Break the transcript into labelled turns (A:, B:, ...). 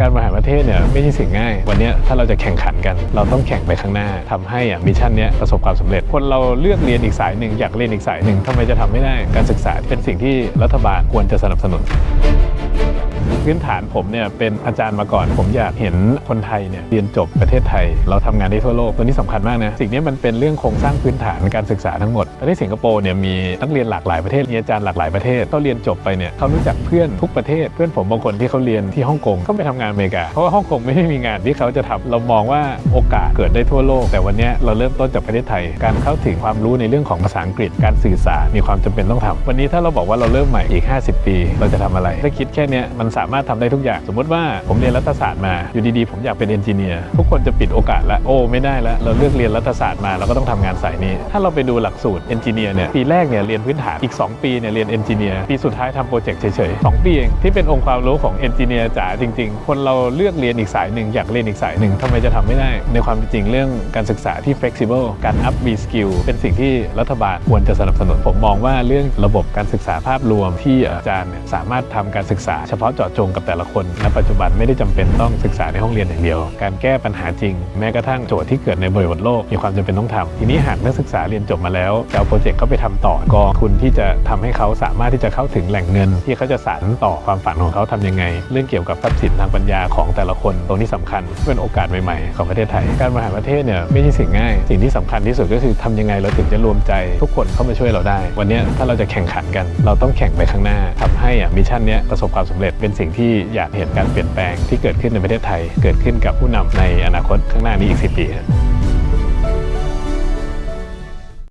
A: การบริหารประเทศเนี่ยไม่ใช่สิ่งง่าย วันนี้ถ้าเราจะแข่งขันกัน เราต้องแข่งไปข้างหน้าทำให้อะมิชชั่นนี้ประสบความสำเร็จ คนเราเลือกเรียนอีกสายหนึ่งอยากเรียนอีกสายหนึ่งทำไมจะทำไม่ได้ การศึกษาเป็นสิ่งที่รัฐบาลควรจะสนับสนุน พื้นฐานผมเนี่ยเป็นอาจารย์มาก่อน ผมอยากเห็นคนไทยเนี่ยเรียนจบประเทศไทย เราทำงานได้ทั่วโลกตัวนี้สำคัญมากนะสิ่งนี้มันเป็นเรื่องโครงสร้างพื้นฐานการศึกษาทั้งหมดตอนที่สิงคโปร์เนี่ยมีนักเรียนหลากหลายประเทศมีอาจารย์หลากหลายประเทศเขาเรียนจบไปเนี่ยเขารู้จักเพื่อนทุกประเทศ เพื่อนผมบางคนที่เขาเรียนที่ฮ่องกงก็ไปทำงานอเมริกาเพราะว่าฮ่องกงไม่ได้มีงานที่เขาจะทำเรามองว่าโอกาสเกิดได้ทั่วโลก แต่วันนี้เราเริ่มต้นจากประเทศไทย การเข้าถึงความรู้ในเรื่องของภาษาอังกฤษการสื่อสารมีความจำเป็นต้องทำวันนี้ถ้าเราบอกว่าเราเริ่มใหม่อีก 50 ปี เราจะทำอะไรถ้าคิดแค่นี้มันสามารถทำได้ทุกอย่าง สมมติว่าผมเรียนรัฐศาสตร์มา อยู่ดีๆ ผมอยากเป็นเอนจิเนียร์ทุกคนจะปิดโอกาสละโอ้ไม่ได้ละเราเลือกเรียนรัฐศาสตร์มาเราก็ต้องทำงานสายนี้ ถ้าเราไปดูหลักสูตรเอนจิเนียร์เนี่ยปีแรกเนี่ยเรียนพื้นฐานอีก 2 ปีเนี่ยเรียนเอนจิเนียร์ปีสุดท้ายทำโปรเจกต์เฉยๆสองปีเองที่เป็นองค์ความรู้ของเอนจิเนียร์จ๋าจริง ๆ คนเราเลือกเรียนอีกสายหนึ่งอยากเรียนอีกสายหนึ่งทำไมจะทำไม่ได้ ในความเป็นจริงเรื่องการศึกษาที่ flexible การ up B skill เป็นสิ่งที่รัฐบาลควรจะสนับสนุนผมมองว่าเรื่องระบบการศึกษาภาพรวมที่อาจารย์สามารถทำการศึกษาเฉพาะเจาะจงกับแต่ละคนณปัจจุบันไม่ได้จำเป็นต้องศึกษาในห้องเรียนอย่างเดียว การแก้ปัญหาจริง แม้กระทั่งโจทย์ที่เกิดในบริบทโลกมีความจำเป็นต้องทำทีนี้หากนักศึกษาเรียนจบมาแล้วจะเอาโปรเจกต์เขาไปทำต่อกองทุนที่จะทำให้เขาสามารถที่จะเข้าถึงแหล่งเงิน ที่เขาจะสานต่อความฝันของเขาทำยังไง เรื่องเกี่ยวกับทรัพย์สินทางปัญญาของแต่ละคนตรงนี้สำคัญเป็นโอกาสใหม่ๆของประเทศไทย การบริหารประเทศเนี่ยไม่ใช่สิ่งง่าย สิ่งที่สำคัญที่สุดก็คือทำยังไงเราถึงจะรวมใจ ทุกคนเข้ามาช่วยเราได้ วันนี้ถ้าเราจะแข่งขันกัน เราต้องแข่งไปข้างหน้าทำให้อะมิชชั่นเนี้ยประสบความสำเร็จเป็นสิ่งที่อยากเห็นการเปลี่ยนแปลงที่เกิดขึ้นในประเทศไทย เกิดขึ้นกับผู้นำในอนาคตข้างหน้านี้อีก 10 ปีครับ